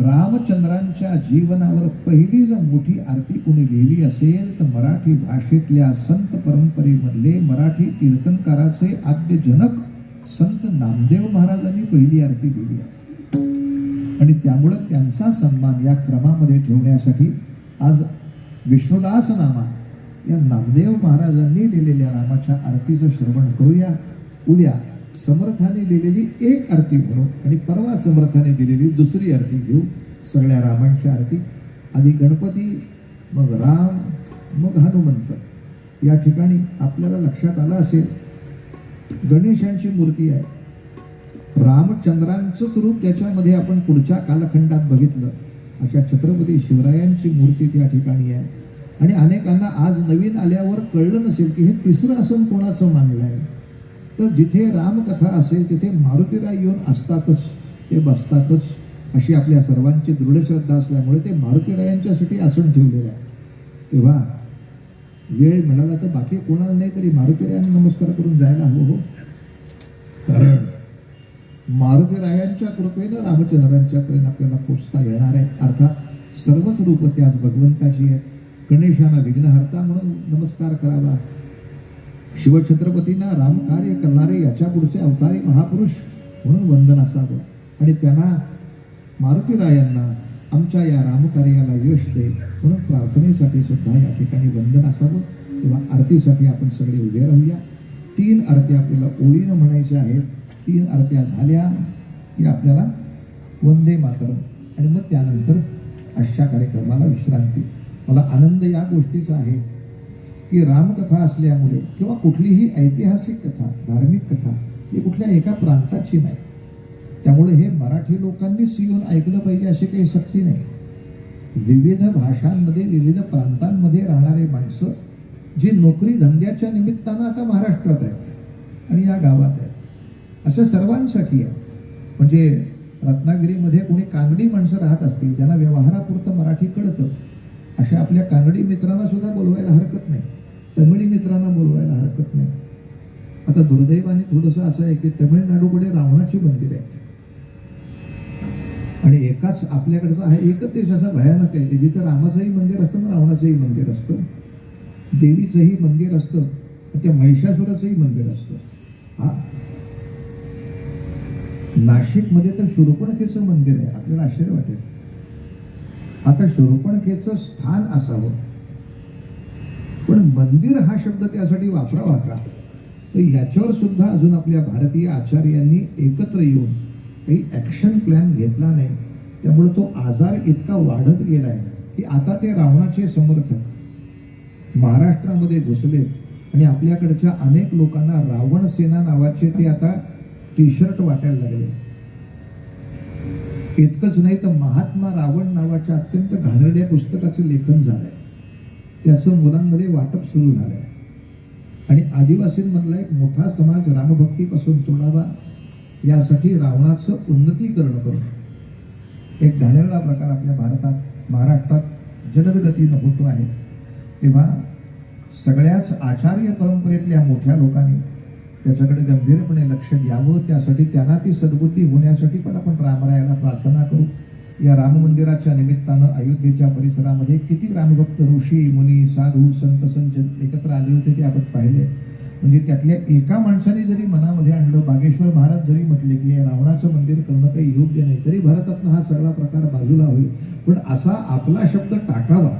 रामचंद्रांच्या जीवनावर पहिली जर मोठी आरती कोणी लिहिली असेल तर मराठी भाषेतल्या संत परंपरेमधले मराठी कीर्तनकाराचे आद्य जनक संत नामदेव महाराजांनी पहिली आरती लिहिली आहे. आणि त्यामुळं त्यांचा सन्मान या क्रमामध्ये ठेवण्यासाठी आज विष्णुदास नामा या नामदेव महाराजांनी लिहिलेल्या नामाच्या आरतीचं श्रवण करूया. उद्या समर्थाने दिलेली एक आरती म्हणू आणि परवा समर्थाने दिलेली दुसरी आरती घेऊ. सगळ्या रामांच्या आरती. आधी गणपती मग राम मग हनुमंत. या ठिकाणी आपल्याला लक्षात आलं असेल गणेशांची मूर्ती आहे. रामचंद्रांचंच रूप त्याच्यामध्ये आपण पुढच्या कालखंडात बघितलं. अशा छत्रपती शिवरायांची मूर्ती त्या ठिकाणी आहे. आणि अनेकांना आज नवीन आल्यावर कळलं नसेल की हे तिसरं आसन कोणाचं मानलं आहे तर जिथे रामकथा असेल तिथे मारुतीराय येऊन असतातच. ते बसतातच. अशी आपल्या सर्वांची दृढ श्रद्धा असल्यामुळे ते मारुतीरायांच्यासाठी आसन ठेवलेलं आहे. तेव्हा वेळ मिळाला तर बाकी कोणाला नाही तरी मारुतीरायांना नमस्कार करून जायला हवं हो. कारण मारुतीरायांच्या कृपेनं रामचंद्रांच्या कृपेनं आपल्याला पोचता येणार आहे. अर्थात सर्वच रूप त्याच भगवंताची आहे गणेशांना विघ्नहर्ता म्हणून नमस्कार करावा. शिवछत्रपतींना रामकार्य करणारे याच्या पुढचे अवतारी महापुरुष म्हणून वंदन असावं. आणि त्यांना मारुतीरायांना आमच्या या रामकार्याला यश दे म्हणून प्रार्थनेसाठी सुद्धा या ठिकाणी वंदन असावं किंवा आरतीसाठी आपण सगळे उभे राहूया. तीन आरत्या आपल्याला ओळीनं म्हणायच्या आहेत. तीन आरत्या झाल्या की आपल्याला वंदे मातरम. आणि मग त्यानंतर अशा कार्यक्रमाला विश्रांती. मला आनंद या गोष्टीचा आहे. की रामकथा असल्यामुळे किंवा कुठलीही ऐतिहासिक कथा धार्मिक कथा ही कुठल्या एका प्रांताची नाही. त्यामुळे हे मराठी लोकांनीच येऊन ऐकलं पाहिजे अशी काही सक्ती नाही. विविध भाषांमध्ये विविध प्रांतांमध्ये राहणारे माणसं जी नोकरी धंद्याच्या निमित्तानं आता महाराष्ट्रात आहेत आणि या गावात आहेत. अशा सर्वांसाठी आहे. म्हणजे रत्नागिरीमध्ये कोणी कांगडी माणसं राहत असतील त्यांना व्यवहारापुरतं मराठी कळतं. अशा आपल्या कांगडी मित्रांना सुद्धा बोलवायला हरकत नाही. तमिळी मित्रांना बोलवायला हरकत नाही. आता दुर्दैवाने थोडंसं असं आहे की तमिळनाडूकडे रावणाची मंदिर आहेत आणि एकाच आपल्याकडचं आहे एकच देश असा भयानक आहे की जिथं रामाचंही मंदिर असतं ना रावणाचंही मंदिर असतं. देवीचंही मंदिर असतं त्या महिषासुराचंही मंदिर असतं. हा. नाशिकमध्ये तर शूर्पणखेचं मंदिर आहे. आपल्याला आश्चर्य वाटेल. आता शूर्पणखेचं स्थान असावं. पण मंदिर हा शब्द त्यासाठी वापरावा का? तर याच्यावर सुद्धा अजून आपल्या भारतीय आचार्यांनी एकत्र येऊन काही ॲक्शन प्लॅन घेतला नाही. त्यामुळे तो आजार इतका वाढत गेलाय की आता ते रावणाचे समर्थक महाराष्ट्रामध्ये घुसले आणि आपल्याकडच्या अनेक लोकांना रावण सेना नावाचे ते आता टी शर्ट वाटायला लागले. इतकंच नाही तर महात्मा रावण नावाच्या अत्यंत घाणेरड्या पुस्तकाचं लेखन झालंय. त्याचं मुलांमध्ये वाटप सुरू झालंय. आणि आदिवासींमधला एक मोठा समाज रामभक्तीपासून तोडावा यासाठी रावणाचं उन्नतीकरण करणं एक घाणेरडा प्रकार आपल्या भारतात महाराष्ट्रात जलदगतीनं होतो आहे. तेव्हा सगळ्याच आचार्य परंपरेतल्या मोठ्या लोकांनी त्याच्याकडे गंभीरपणे लक्ष द्यावं त्यासाठी त्यांना ती सद्बुद्धी होण्यासाठी पण आपण रामरायाला प्रार्थना करू. या राम मंदिराच्या निमित्तानं अयोध्येच्या परिसरामध्ये किती रामभक्त ऋषी मुनी साधू संत संत एकत्र आले होते ते आपण पाहिले. म्हणजे त्यातल्या एका माणसाने जरी मनामध्ये आणलं बागेश्वर महाराज जरी म्हटले की हे रावणाचं मंदिर करणं काही योग्य नाही तरी भारतातनं हा सगळा प्रकार बाजूला होईल. पण असा आपला शब्द टाकावा.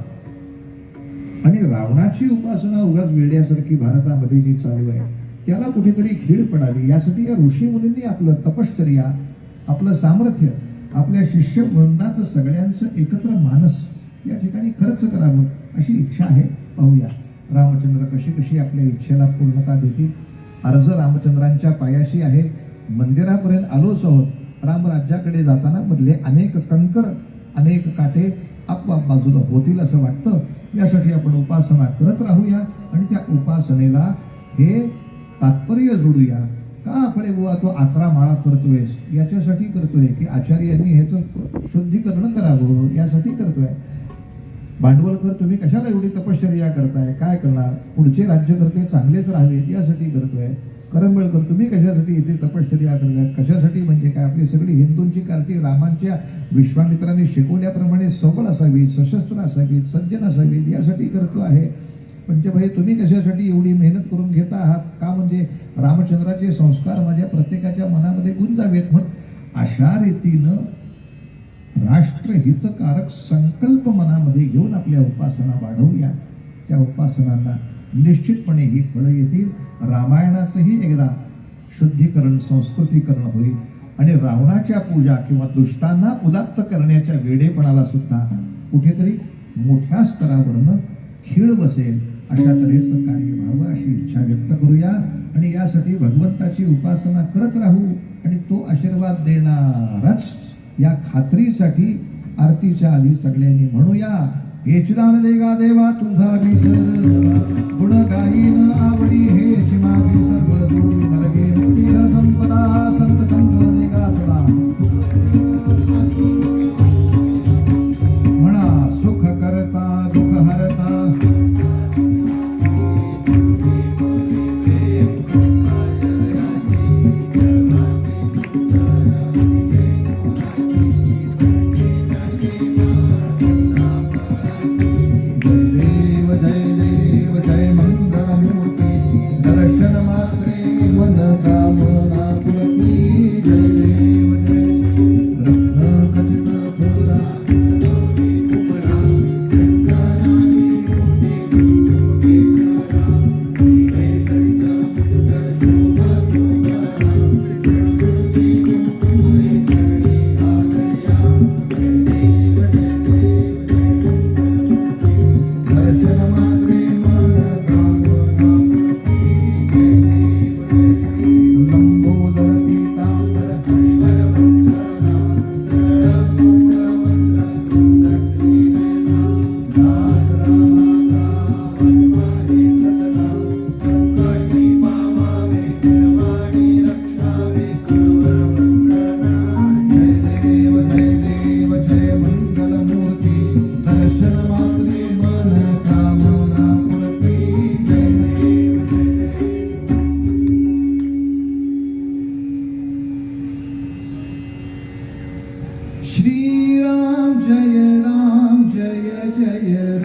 आणि रावणाची उपासना उगाच वेड्यासारखी भारतामध्ये जी चालू आहे त्याला कुठेतरी खीळ पडावी. यासाठी या ऋषी मुलींनी आपलं तपश्चर्या आपलं सामर्थ्य आपल्या शिष्य वृंदाचं सगळ्यांचं एकत्र मानस या ठिकाणी खर्च करावं अशी इच्छा आहे. पाहूया. रामचंद्र कशी कशी आपल्या इच्छेला पूर्णता देतील? अर्ज रामचंद्रांच्या पायाशी आहे. मंदिरापर्यंत आलोच आहोत. रामराज्याकडे जाताना मधले अनेक कंकर अनेक काटे आपोआप बाजूला होतील असं वाटतं. यासाठी आपण उपासना करत राहूया आणि त्या उपासनेला हे तात्पर्य जोडूया. का आपण बुवा तो अकरा माळा करतोय याच्यासाठी करतोय की आचार्यांनी ह्याचं शुद्धीकरण करावं यासाठी करतोय. भांडवलकर तुम्ही कशाला एवढी तपश्चर्या करताय? काय करणार? पुढचे राज्यकर्ते चांगलेच राहावेत यासाठी करतोय. करंबळकर तुम्ही कशासाठी इथे तपश्चर्या करतायत कशासाठी? म्हणजे काय? आपली सगळी हिंदूंची कार्टी रामांच्या विश्वामित्राने शिकवल्याप्रमाणे सबळ असावी सशस्त्र असावी सज्जन असावीत यासाठी करतो आहे. पंचभाई तुम्ही कशासाठी एवढी मेहनत करून घेता आहात? का म्हणजे रामचंद्राचे संस्कार माझ्या प्रत्येकाच्या मनामध्ये गुंजावेत म्हणून? अशा रीतीनं राष्ट्रहितकारक संकल्प मनामध्ये घेऊन आपल्या उपासना वाढवूया. त्या उपासनांना निश्चितपणे ही फळं येतील. रामायणाचंही एकदा शुद्धीकरण संस्कृतीकरण होईल. आणि रावणाच्या पूजा किंवा दुष्टांना उदात्त करण्याच्या वेडेपणाला सुद्धा कुठेतरी मोठ्या स्तरावरनं खीळ बसेल. अशा तऱ्हेचं कार्य व्हावं अशी इच्छा व्यक्त करूया. आणि यासाठी भगवंताची उपासना करत राहू आणि तो आशीर्वाद देणारच. या खात्रीसाठी आरतीच्या आधी सगळ्यांनी म्हणूया हेचदान देगा देवा तुझा विसर गुण ना आवडी हेच माझी सर्व